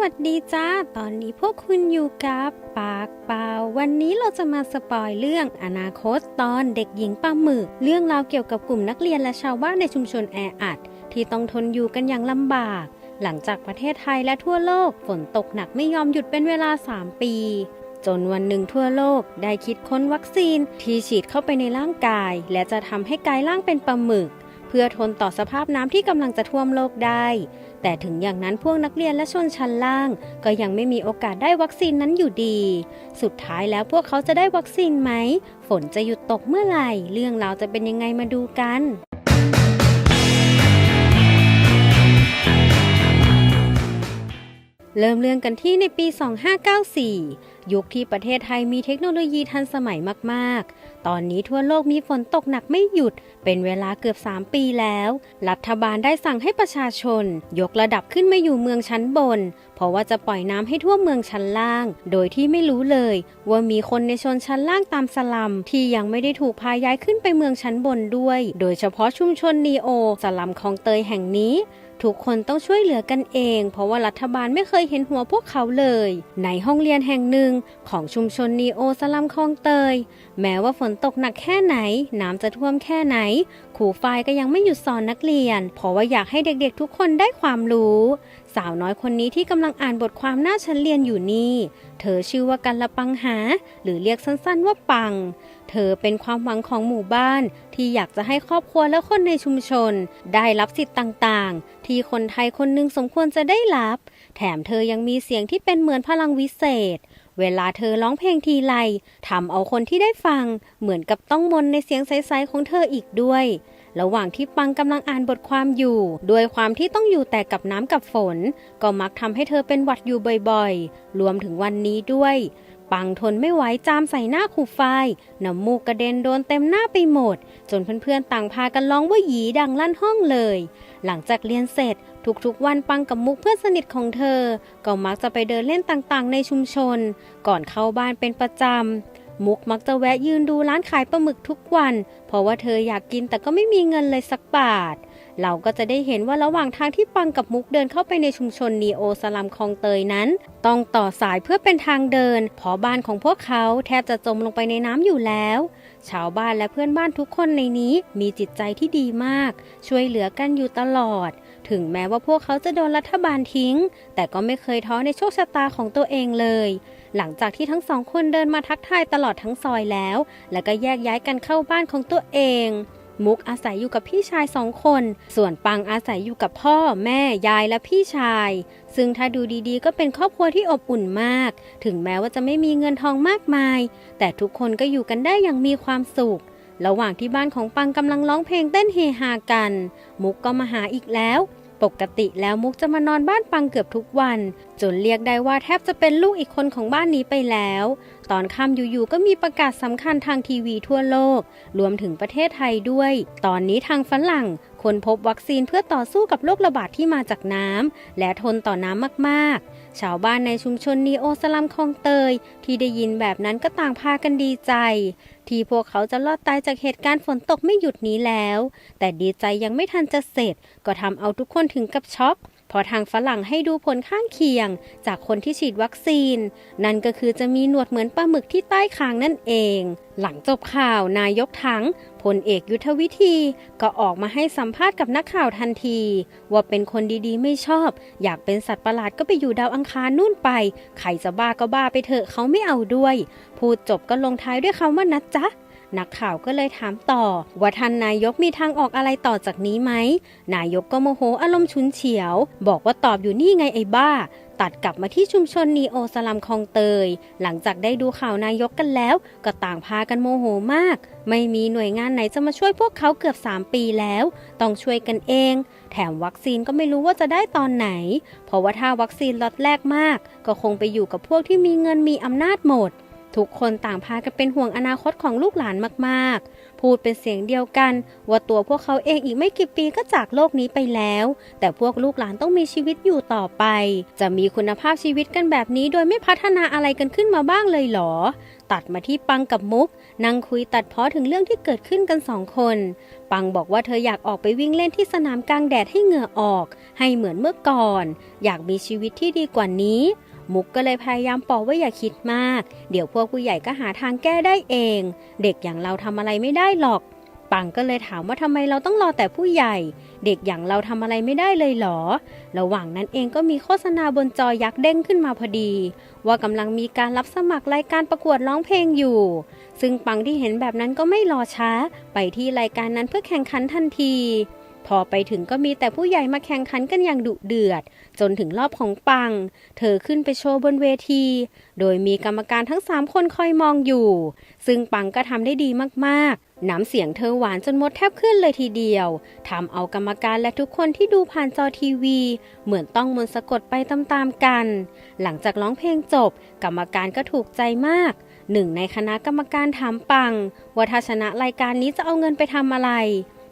วัสดีจ้า ตอนนี้พวกคุณอยู่กับปากเปล่า วันนี้เราจะมาสปอยเรื่องอนาคตตอนเด็กหญิงปลาหมึก เรื่องราวเกี่ยวกับกลุ่มนักเรียนและชาวบ้านในชุมชนแออัด ที่ต้องทนอยู่กันอย่างลำบาก หลังจากประเทศไทยและทั่วโลกฝนตกหนักไม่ยอมหยุดเป็นเวลา 3 ปี จนวันหนึ่งทั่วโลกได้คิดค้นวัคซีน ที่ฉีดเข้าไปในร่างกาย และจะทำให้กายร่างเป็นปลาหมึก เพื่อทนต่อสภาพน้ำที่กำลังจะท่วมโลกได้ แต่ถึงอย่างนั้นพวกนักเรียนและชนชั้นล่าง ก็ยังไม่มีโอกาสได้วัคซีนนั้นอยู่ดี สุดท้ายแล้วพวกเขาจะได้วัคซีนไหม ฝนจะหยุดตกเมื่อไหร่ เรื่องราวจะเป็นยังไงมาดูกัน เริ่มเรื่องกันที่ในปี 2594 ยุคที่ประเทศไทยมีเทคโนโลยีทันสมัยมากๆ ตอนนี้ทั่วโลกมีฝนตกหนักไม่หยุด เป็นเวลาเกือบ 3 ปีแล้ว รัฐบาลได้สั่งให้ประชาชน ยกระดับขึ้นมาอยู่เมืองชั้นบน เพราะว่าจะปล่อยน้ำให้ทั่วเมืองชั้นล่าง โดยที่ไม่รู้เลย ว่ามีคนในชนชั้นล่างตามสลัม ที่ยังไม่ได้ถูกพาย้ายขึ้นไปเมืองชั้นบนด้วย โดยเฉพาะชุมชนนีโอ สลัมคลองเตยแห่งนี้ ทุกคนต้องช่วยเหลือกันเอง เพราะว่ารัฐบาลไม่เคยเห็นหัวพวกเขาเลย ในห้องเรียนแห่งหนึ่งของชุมชนนีโอสลัมคลองเตย แม้ว่าฝนตกหนักแค่ไหน น้ำจะท่วมแค่ไหนครูฝ้ายก็ยังไม่หยุดสอนนักเรียน เพราะว่าอยากให้เด็กๆ ทุกคนได้ความรู้ สาวน้อยคนนี้ที่กำลังอ่านบทความหน้าชั้นเรียนอยู่นี่ เธอชื่อว่ากัละปังหา หรือเรียกสั้นๆว่าปัง เธอเป็นความหวังของหมู่บ้านที่อยากจะให้ครอบครัวและคนในชุมชน ได้รับสิทธิ์ต่างๆ ที่คนไทยคนหนึ่งสมควรจะได้รับ แถมเธอยังมีเสียงที่เป็นเหมือนพลังวิเศษ เวลาเธอร้องเพลงทีไรทำเอาคนที่ได้ฟัง เหมือนกับต้องมนในเสียงใสๆของเธออีกด้วยระหว่างที่ปังกำลังอ่านบทความอยู่ ด้วยความที่ต้องอยู่แต่กับน้ำกับฝน ก็มักทำให้เธอเป็นหวัดอยู่บ่อยๆ รวมถึงวันนี้ด้วย ปังทนไม่ไหวจามใส่หน้าครูฝ้ายน้ำมูกกระเด็นโดนเต็มหน้าไปหมด จนเพื่อนๆต่างพากันร้องว่าหยีดังลั่นห้องเลย หลังจากเรียนเสร็จทุกๆวันปังกับมุกเพื่อนสนิทของเธอ ก็มักจะไปเดินเล่นต่างๆ ในชุมชน ก่อนเข้าบ้านเป็นประจำมุกมักจะแวะยืนดูร้านขายปลาหมึกทุกวัน เพราะว่าเธออยากกินแต่ก็ไม่มีเงินเลยสักบาท เราก็จะได้เห็นว่าระหว่างทางที่ปังกับมุกเดินเข้าไปในชุมชนนีโอสลัมคลองเตยนั้น ต้องต่อสายเพื่อเป็นทางเดินเพราะบ้านของพวกเขาแทบจะจมลงไปในน้ำอยู่แล้ว ชาวบ้านและเพื่อนบ้านทุกคนในนี้มีจิตใจที่ดีมาก ช่วยเหลือกันอยู่ตลอด ถึงแม้ว่าพวกเขาจะโดนรัฐบาลทิ้ง แต่ก็ไม่เคยท้อในโชคชะตาของตัวเองเลยหลังจากที่ทั้งสองคนเดินมาทักทายตลอดทั้งซอยแล้ว แล้วก็แยกย้ายกันเข้าบ้านของตัวเอง มุกอาศัยอยู่กับพี่ชายสองคน ส่วนปังอาศัยอยู่กับพ่อ แม่ ยายและพี่ชาย ซึ่งถ้าดูดีๆ ก็เป็นครอบครัวที่อบอุ่นมาก ถึงแม้ว่าจะไม่มีเงินทองมากมาย แต่ทุกคนก็อยู่กันได้อย่างมีความสุข ระหว่างที่บ้านของปังกำลังร้องเพลงเต้นเฮฮากัน มุกก็มาหาอีกแล้ว ปกติแล้วมุกจะมานอนบ้านปังเกือบทุกวัน จนเรียกได้ว่าแทบจะเป็นลูกอีกคนของบ้านนี้ไปแล้ว ตอนค่ำอยู่ๆก็มีประกาศสำคัญทางทีวีทั่วโลก รวมถึงประเทศไทยด้วย ตอนนี้ทางฝรั่งค้นพบวัคซีนเพื่อต่อสู้กับโรคระบาดที่มาจากน้ำและทนต่อน้ำมากๆ ชาวบ้านในชุมชนนีโอสลัมคลองเตย ที่ได้ยินแบบนั้นก็ต่างพากันดีใจ ที่พวกเขาจะรอดตายจากเหตุการณ์ฝนตกไม่หยุดนี้แล้ว แต่ดีใจยังไม่ทันจะเสร็จ ก็ทำเอาทุกคนถึงกับช็อก เพราะทางฝรั่งให้ดูผลข้างเคียงจากคนที่ฉีดวัคซีน นั่นก็คือจะมีหนวดเหมือนปลาหมึกที่ใต้คางนั่นเอง หลังจบข่าวนายกถังพลเอกยุทธวิธีก็ออกมาให้สัมภาษณ์กับนักข่าวทันที ว่าเป็นคนดีๆ ไม่ชอบ อยากเป็นสัตว์ประหลาดก็ไปอยู่ดาวอังคารนู่นไปใครจะบ้าก็บ้าไปเถอะเขาไม่เอาด้วย พูดจบก็ลงท้ายด้วยคำว่านัดจ๊ะ นักข่าวก็เลยถามต่อ ว่าท่านนายกมีทางออกอะไรต่อจากนี้ไหม นายกก็โมโหอารมณ์ชุนเฉียว บอกว่าตอบอยู่นี่ไงไอ้บ้า ตัดกลับมาที่ชุมชนนีโอสลัมคลองเตย หลังจากได้ดูข่าวนายกกันแล้ว ก็ต่างพากันโมโหมาก ไม่มีหน่วยงานไหนจะมาช่วยพวกเขาเกือบ 3 ปีแล้ว ต้องช่วยกันเอง แถมวัคซีนก็ไม่รู้ว่าจะได้ตอนไหน เพราะว่าถ้าวัคซีนล็อตแรกมาก ก็คงไปอยู่กับพวกที่มีเงินมีอำนาจหมด ทุกคนต่างพากันเป็นห่วงอนาคตของลูกหลานมากๆ พูดเป็นเสียงเดียวกัน ว่าตัวพวกเขาเองอีกไม่กี่ปีก็จากโลกนี้ไปแล้ว แต่พวกลูกหลานต้องมีชีวิตอยู่ต่อไป จะมีคุณภาพชีวิตกันแบบนี้โดยไม่พัฒนาอะไรกันขึ้นมาบ้างเลยหรอ ตัดมาที่ปังกับมุก นั่งคุยตัดเพ้อถึงเรื่องที่เกิดขึ้นกันสองคน ปังบอกว่าเธออยากออกไปวิ่งเล่นที่สนามกลางแดดให้เหงื่อออก ให้เหมือนเมื่อก่อน อยากมีชีวิตที่ดีกว่านี้ มุกก็เลยพยายามปลอบว่าอย่าคิดมาก เดี๋ยวพวกผู้ใหญ่ก็หาทางแก้ได้เอง เด็กอย่างเราทำอะไรไม่ได้หรอก ปังก็เลยถามว่าทำไมเราต้องรอแต่ผู้ใหญ่ เด็กอย่างเราทำอะไรไม่ได้เลยหรอ ระหว่างนั้นเองก็มีโฆษณาบนจอยักษ์เด้งขึ้นมาพอดี ว่ากำลังมีการรับสมัครรายการประกวดร้องเพลงอยู่ ซึ่งปังที่เห็นแบบนั้นก็ไม่รอช้า ไปที่รายการนั้นเพื่อแข่งขันทันที พอไปถึงก็มีแต่ผู้ใหญ่มาแข่งขันกันอย่างดุเดือด จนถึงรอบของปัง เธอขึ้นไปโชว์บนเวที โดยมีกรรมการทั้ง 3 คนคอยมองอยู่ ซึ่งปังก็ทำได้ดีมากๆ น้ำเสียงเธอหวานจนมดแทบขึ้นเลยทีเดียวทำเอากรรมการและทุกคนที่ดูผ่านจอทีวี เหมือนต้องมนต์สะกดไปตามๆกัน หลังจากร้องเพลงจบ กรรมการก็ถูกใจมากหนึ่งในคณะกรรมการถามปัง ว่าถ้าชนะรายการนี้จะเอาเงินไปทำอะไร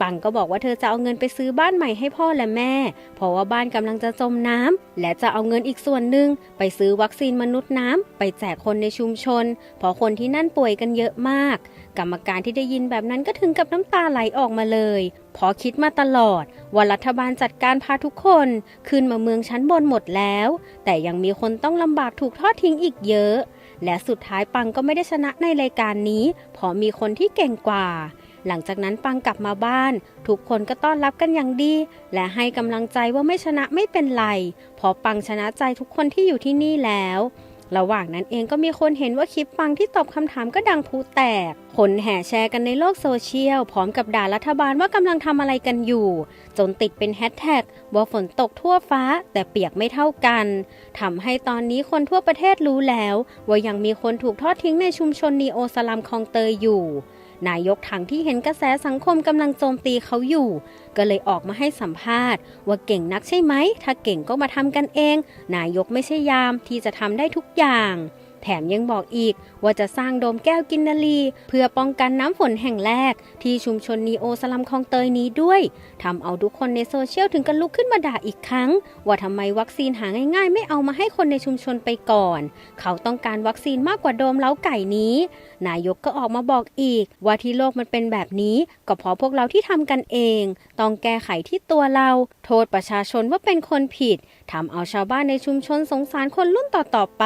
ปังก็บอกว่าเธอจะเอาเงินไปซื้อบ้านใหม่ให้พ่อและแม่ เพราะว่าบ้านกำลังจะจมน้ำและจะเอาเงินอีกส่วนหนึ่งไปซื้อวัคซีนมนุษย์น้ำไปแจกคนในชุมชน เพราะคนที่นั่นป่วยกันเยอะมาก กรรมการที่ได้ยินแบบนั้นก็ถึงกับน้ำตาไหลออกมาเลยเพราะคิดมาตลอด ว่ารัฐบาลจัดการพาทุกคนขึ้นมาเมืองชั้นบนหมดแล้ว แต่ยังมีคนต้องลำบากถูกทอดทิ้งอีกเยอะ และสุดท้ายปังก็ไม่ได้ชนะในรายการนี้เพราะมีคนที่เก่งกว่า หลังจากนั้นปังกลับมาบ้าน ทุกคนก็ต้อนรับกันอย่างดี และให้กำลังใจว่าไม่ชนะไม่เป็นไรเพราะปังชนะใจทุกคนที่อยู่ที่นี่แล้ว ระหว่างนั้นเองก็มีคนเห็นว่าคลิปปังที่ตอบคำถามก็ดังพลุแตก คนแห่แชร์กันในโลกโซเชียล พร้อมกับด่ารัฐบาลว่ากำลังทำอะไรกันอยู่ จนติดเป็นแฮชแท็กว่าฝนตกทั่วฟ้าแต่เปียกไม่เท่ากันทำให้ตอนนี้คนทั่วประเทศรู้แล้ว ว่ายังมีคนถูกทอดทิ้งในชุมชนนีโอสลัมคลองเตยอยู่ นายกทังที่เห็นกระแสสังคมกำลังโจมตีเขาอยู่ ก็เลยออกมาให้สัมภาษณ์ ว่าเก่งนักใช่ไหม ถ้าเก่งก็มาทำกันเอง นายกไม่ใช่ยามที่จะทำได้ทุกอย่าง แถมยังบอกอีกว่าจะสร้างโดมแก้วกินนาลี เพื่อป้องกันน้ำฝนแห่งแรก ที่ชุมชนนีโอสลัมคลองเตยนี้ด้วยทำเอาทุกคนในโซเชียลถึงกันลุกขึ้นมาด่าอีกครั้ง ว่าทำไมวัคซีนหาง่ายๆ ไม่เอามาให้คนในชุมชนไปก่อน เขาต้องการวัคซีนมากกว่าโดมเล้าไก่นี้ นายกก็ออกมาบอกอีก ว่าที่โลกมันเป็นแบบนี้ก็เพราะพวกเราที่ทำกันเอง ต้องแก้ไขที่ตัวเรา โทษประชาชนว่าเป็นคนผิดทำเอาชาวบ้านในชุมชนสงสารคนรุ่นต่อๆไป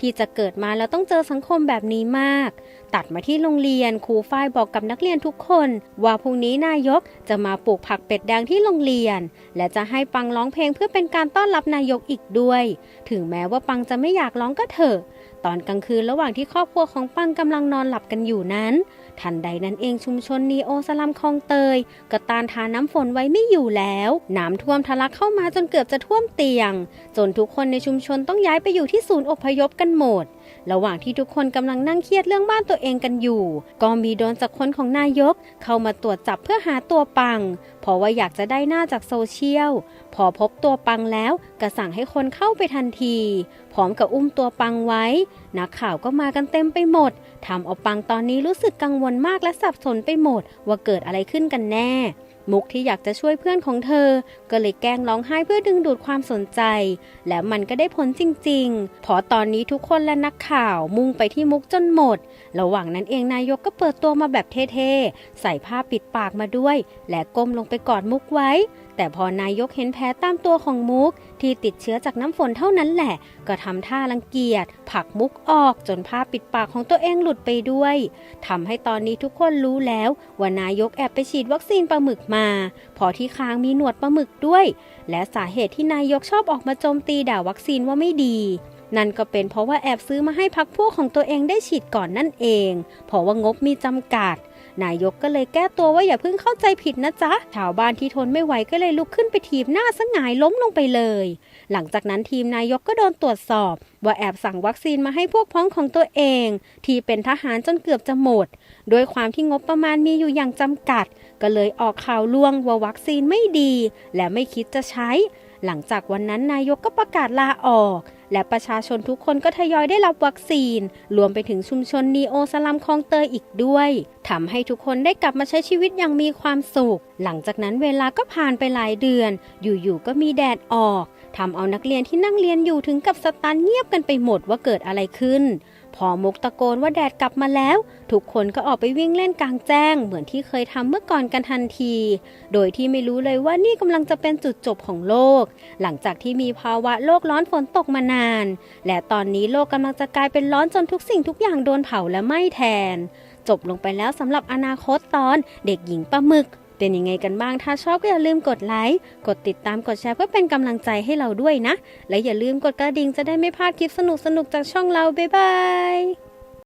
ที่จะเกิดมาแล้วต้องเจอสังคมแบบนี้มาก ตัดมาที่โรงเรียนครูฝ้ายบอกกับนักเรียนทุกคน ว่าพรุ่งนี้นายกจะมาปลูกผักเป็ดแดงที่โรงเรียน และจะให้ปังร้องเพลงเพื่อเป็นการต้อนรับนายกอีกด้วย ถึงแม้ว่าปังจะไม่อยากร้องก็เถอะ ตอนกลางคืนระหว่างที่ครอบครัวของปังกำลังนอนหลับกันอยู่นั้นทันใดนั้นเองชุมชนนีโอสลัมคลองเตยก็ตานทานน้ำฝนไว้ไม่อยู่แล้ว น้ำท่วมทะลักเข้ามาจนเกือบจะท่วมเตียง จนทุกคนในชุมชนต้องย้ายไปอยู่ที่ศูนย์อพยพกันหมด ระหว่างที่ทุกคนกำลังนั่งเครียดเรื่องบ้านตัวเองกันอยู่ ก็มีโดนจากคนของนายก เข้ามาตรวจจับเพื่อหาตัวปัง เพราะว่าอยากจะได้หน้าจากโซเชียล พอพบตัวปังแล้วก็สั่งให้คนเข้าไปทันที พร้อมกับอุ้มตัวปังไว้ นักข่าวก็มากันเต็มไปหมดทำเอาปังตอนนี้รู้สึกกังวลมากและสับสนไปหมดว่าเกิดอะไรขึ้นกันแน่ มุกที่อยากจะช่วยเพื่อนของเธอ ก็เลยแกล้งร้องไห้เพื่อดึงดูดความสนใจ และมันก็ได้ผลจริงๆ พอตอนนี้ทุกคนและนักข่าวมุ่งไปที่มุกจนหมด ระหว่างนั้นเองนายกก็เปิดตัวมาแบบเท่ๆ ใส่ผ้าปิดปากมาด้วย และก้มลงไปกอดมุกไว้แต่พอนายกเห็นแผลตามตัวของมุกที่ติดเชื้อจากน้ำฝนเท่านั้นแหละ ก็ทำท่ารังเกียจผลักมุกออกจนผ้าปิดปากของตัวเองหลุดไปด้วยทำให้ตอนนี้ทุกคนรู้แล้ว ว่านายกแอบไปฉีดวัคซีนปลาหมึกมา พอที่คางมีหนวดปลาหมึกด้วย และสาเหตุที่นายกชอบออกมาโจมตีด่าวัคซีนว่าไม่ดีนั่นก็เป็นเพราะว่าแอบซื้อมาให้พักพวกของตัวเองได้ฉีดก่อนนั่นเอง เพราะว่างบมีจำกัด นายกก็เลยแก้ตัวว่าอย่าเพิ่งเข้าใจผิดนะจ๊ะ ชาวบ้านที่ทนไม่ไหวก็เลยลุกขึ้นไปทีบหน้าสงายล้มลงไปเลย หลังจากนั้นทีมนายกก็โดนตรวจสอบ ว่าแอบสั่งวัคซีนมาให้พวกพ้องของตัวเอง ที่เป็นทหารจนเกือบจะหมด โดยความที่งบประมาณมีอยู่อย่างจำกัด ก็เลยออกข่าวลวงว่าวัคซีนไม่ดี และไม่คิดจะใช้ หลังจากวันนั้นนายกก็ประกาศลาออก และประชาชนทุกคนก็ทยอยได้รับวัคซีน รวมไปถึงชุมชนนีโอสลัมคลองเตยอีกด้วยทำให้ทุกคนได้กลับมาใช้ชีวิตอย่างมีความสุข หลังจากนั้นเวลาก็ผ่านไปหลายเดือน อยู่ๆก็มีแดดออกทำเอานักเรียนที่นั่งเรียนอยู่ถึงกับสตันเงียบกันไปหมดว่าเกิดอะไรขึ้น พอมุกตะโกนว่าแดดกลับมาแล้ว ทุกคนก็ออกไปวิ่งเล่นกลางแจ้ง เหมือนที่เคยทำเมื่อก่อนกันทันที โดยที่ไม่รู้เลยว่านี่กำลังจะเป็นจุดจบของโลก หลังจากที่มีภาวะโลกร้อนฝนตกมานาน และตอนนี้โลกกำลังจะกลายเป็นร้อนจนทุกสิ่งทุกอย่างโดนเผาและไหม้แทน จบลงไปแล้วสำหรับอนาคตตอนเด็กหญิงปลาหมึก เป็นยังไงกันบ้าง ถ้าชอบก็อย่าลืมกดไลค์ กดติดตาม กดแชร์เพื่อเป็นกำลังใจให้เราด้วยนะ และอย่าลืมกดกระดิ่งจะได้ไม่พลาดคลิปสนุกๆจากช่องเรา บ๊ายบาย